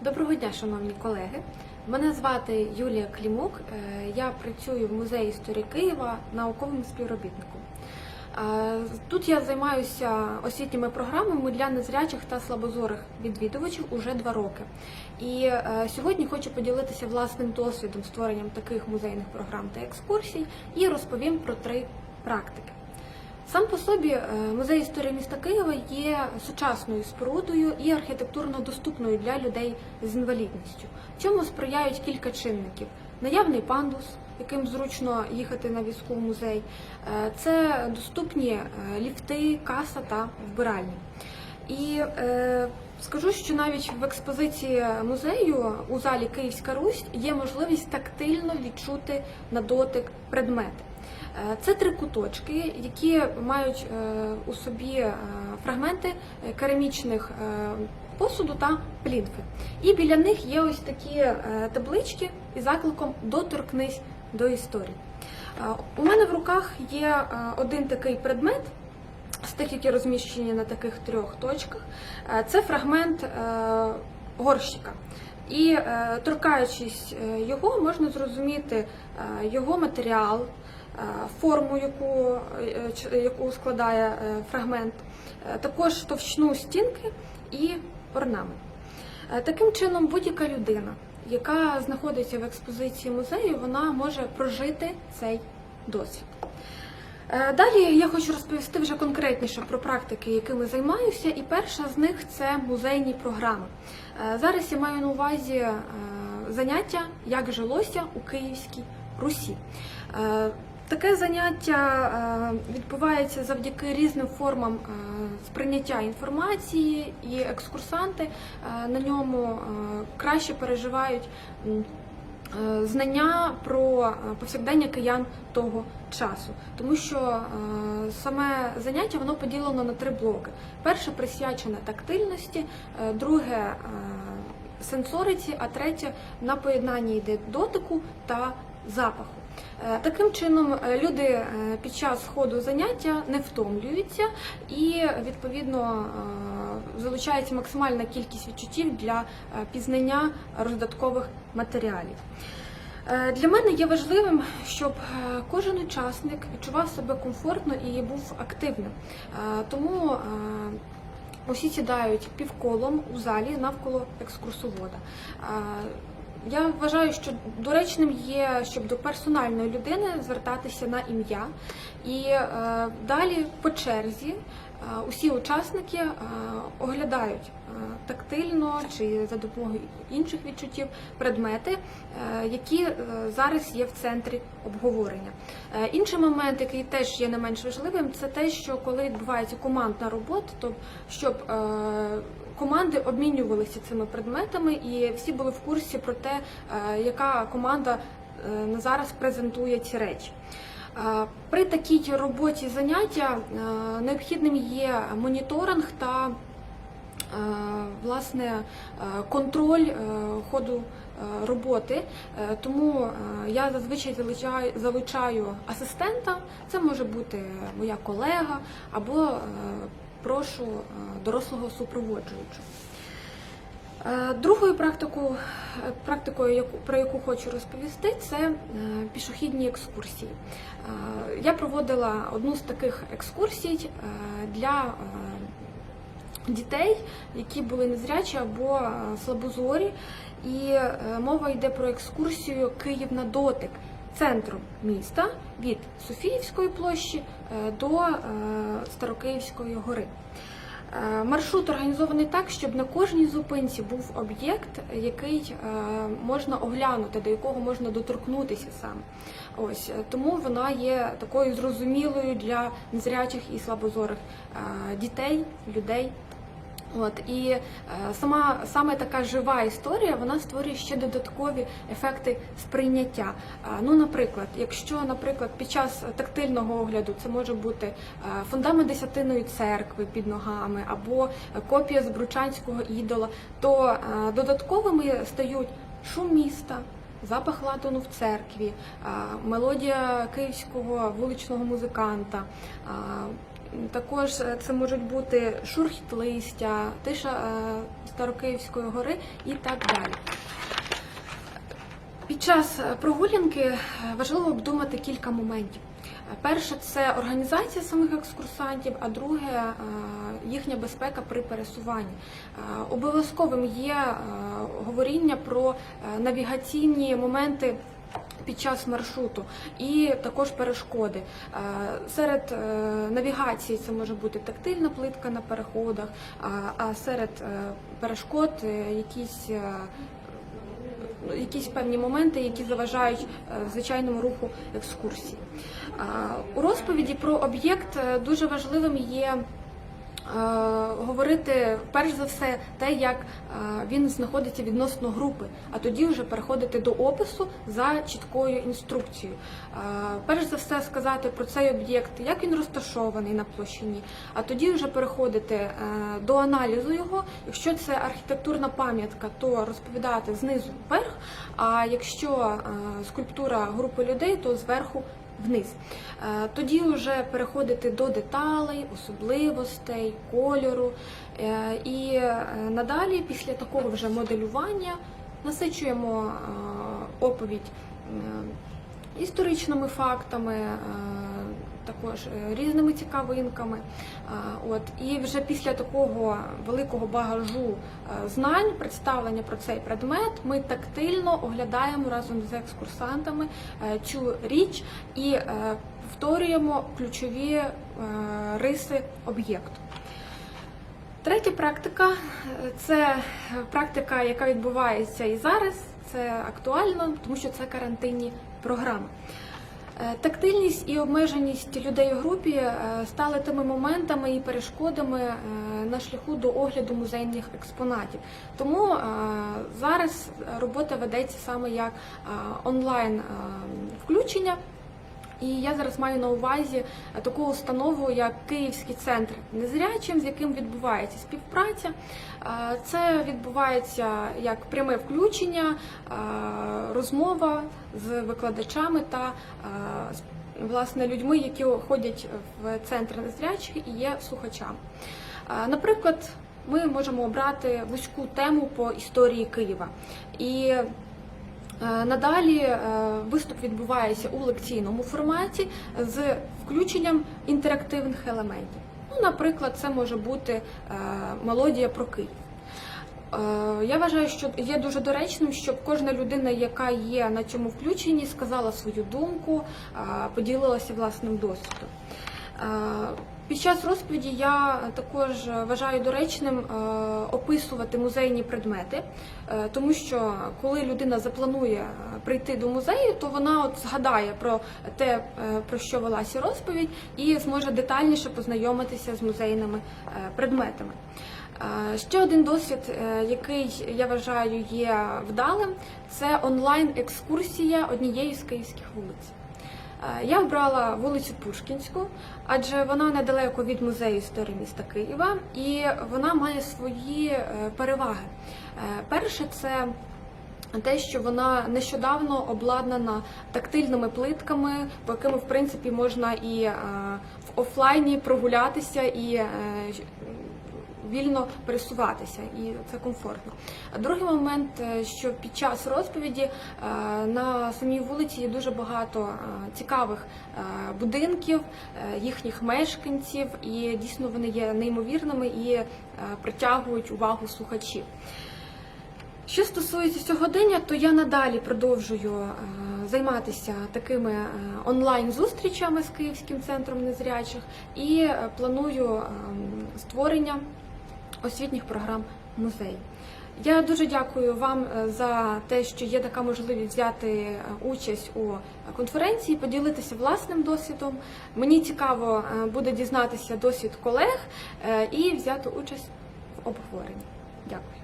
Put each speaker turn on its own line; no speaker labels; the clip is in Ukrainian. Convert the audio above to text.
Доброго дня, шановні колеги. Мене звати Юлія Клімук. Е, Я працюю в музеї історії Києва науковим співробітником. Е, Тут я займаюся освітніми програмами для незрячих та слабозорих відвідувачів уже два роки. І е, сьогодні хочу поділитися власним досвідом створенням таких музейних програм та екскурсій і розповім про три практики. Сам по собі е, музей історії міста Києва є сучасною спорудою і архітектурно доступною для людей з інвалідністю. Цьому сприяють кілька чинників: наявний пандус, яким зручно їхати на візку в музей, е, це доступні е, ліфти, каса та вбиральні. І е, скажу, що навіть в експозиції музею у залі Київська Русь є можливість тактильно відчути на дотик предмети. Е, Це три куточки, які мають е, у собі е, фрагменти керамічних посуду та плінфи. І біля них є ось такі таблички із закликом Доторкнись до історії. У мене в руках є один такий предмет. З тих, які розміщені на таких трьох точках, це фрагмент горщика. І торкаючись його, можна зрозуміти його матеріал, форму, яку, е, яку складає е, фрагмент, е, також товщину стінки і орнамент. Е, Таким чином, будь-яка людина, яка знаходиться в експозиції музею, вона може прожити цей досвід. Е, Далі я хочу розповісти вже конкретніше про практики, якими займаюся, і перша з них це музейні програми. Е, Зараз я маю на увазі е, заняття Як жилося у Київській Русі. Таке заняття е, відбувається завдяки різним формам е, сприйняття інформації, і екскурсанти е, на ньому краще переживають знання про повсякдення киян того часу, тому що саме заняття воно поділено на три блоки: перше присвячене тактильності, друге сенсориці, а третє на поєднанні йде дотику та запаху. Е, Таким чином, е, люди е, під час ходу заняття не втомлюються і відповідно залучається максимальна кількість відчуттів для пізнання роздаткових матеріалів. Для мене є важливим, щоб кожен учасник відчував себе комфортно і був активним. Тому усі сідають півколом у залі навколо екскурсовода. Я вважаю, що доречним є, щоб до персональної людини звертатися на ім'я. І е, далі по черзі е, усі учасники е, оглядають е, тактильно чи за допомогою інших відчуттів предмети, е, які е, зараз є в центрі обговорення. Е, Інший момент, який теж є не менш важливим, це те, що коли відбувається командна робота, то щоб е, команди обмінювалися цими предметами, і всі були в курсі про те, е, яка команда е, на зараз презентує ці речі. Е, При такій роботі заняття необхідним є моніторинг та власне контроль ходу роботи. Тому я зазвичай залучаю, асистента, це може бути моя колега або прошу е, дорослого супроводжуючого. Е, Другою е, практикою, про яку хочу розповісти, це пішохідні екскурсії. Я проводила одну з таких екскурсій для дітей, які були незрячі або слабозорі. І мова йде про екскурсію Київ на дотик центром міста від Софіївської площі е, до е, Старокиївської гори. Е, Маршрут організований так, щоб на кожній зупинці був об'єкт, який можна оглянути, до якого можна доторкнутися саме. Ось тому вона є такою зрозумілою для незрячих і слабозорих дітей, людей. От і е, сама саме така жива історія вона створює ще додаткові ефекти сприйняття. Е, Ну, наприклад, якщо, наприклад, під час тактильного огляду це може бути е, фундамент десятиної церкви під ногами або копія з бручанського ідола, то додатковими стають шум міста. Запах латуну в церкві, мелодія київського вуличного музиканта, Також е, це можуть бути шурхіт листя, тиша е, Старокиївської гори і так далі. Під час е, прогулянки важливо обдумати кілька моментів. Перше це організація самих екскурсантів, а друге їхня безпека при пересуванні. Обов'язковим є говоріння про навігаційні моменти. Під час маршруту і також перешкоди. Е, Серед е, навігації це може бути тактильна плитка на переходах, а- серед е, перешкод якісь ну, якісь певні моменти, які заважають звичайному руху екскурсії. У розповіді про об'єкт дуже важливим є. Е, Говорити перш за все те, як е, він знаходиться відносно групи, а тоді вже переходити до опису за чіткою інструкцією. Е, Перш за все сказати про цей об'єкт, як він розташований на площині, а тоді вже переходити до аналізу його. Якщо це архітектурна пам'ятка, то розповідати знизу вверх. А якщо скульптура групи людей, то зверху вниз. Е, Тоді вже переходити до деталей, особливостей, кольору. Е, І е, надалі, після такого вже моделювання, насичуємо оповідь історичними фактами, також е, різними цікавинками. Е, От і вже після такого великого багажу е, знань, представлення про цей предмет, ми тактильно оглядаємо разом з екскурсантами цю річ і повторюємо ключові риси об'єкту. Третя практика це практика, яка відбувається і зараз. Це актуально, тому що це карантинні програми. Е, Тактильність і обмеженість людей у групі е, стали тими моментами і перешкодами е, на шляху до огляду музейних експонатів. Тому зараз робота ведеться саме як онлайн включення. І я зараз маю на увазі таку установу, як Київський центр незрячим, з яким відбувається співпраця. Е, Це відбувається як пряме включення, е, розмова з викладачами та е, власне людьми, які ходять в центр незрячих і є слухачами. Е, Наприклад, ми можемо обрати вузьку тему по історії Києва. І Е, Надалі е, виступ відбувається у лекційному форматі з включенням інтерактивних елементів. Ну, наприклад, це може бути е, мелодія про Київ. Е, Я вважаю, що є дуже доречним, щоб кожна людина, яка є на цьому включенні, сказала свою думку, е, поділилася власним досвідом. Під час розповіді я також вважаю доречним е, описувати музейні предмети, е, тому що коли людина запланує е, прийти до музею, то вона от згадає про те, про що велася розповідь, і зможе детальніше познайомитися з музейними предметами. Ще один досвід, який я вважаю є вдалим, це онлайн-екскурсія однієї з київських вулиць. Е, Я обрала вулицю Пушкінську, адже вона недалеко від музею історії міста Києва, і вона має свої е, переваги. Е, Перше, це те, що вона нещодавно обладнана тактильними плитками, по якими в принципі можна і в офлайні прогулятися і вільно пересуватися, і це комфортно. Другий момент, е, що під час розповіді е, на самій вулиці є дуже багато е, цікавих будинків, їхніх мешканців, і дійсно вони є неймовірними і притягують увагу слухачів. Що стосується сьогодення, то я надалі продовжую займатися такими онлайн-зустрічами з Київським центром незрячих і планую е, створення освітніх програм музею. Я дуже дякую вам е, за те, що є така можливість взяти е, участь у конференції, поділитися власним досвідом. Мені цікаво е, буде дізнатися досвід колег е, і взяти участь в обговоренні. Дякую.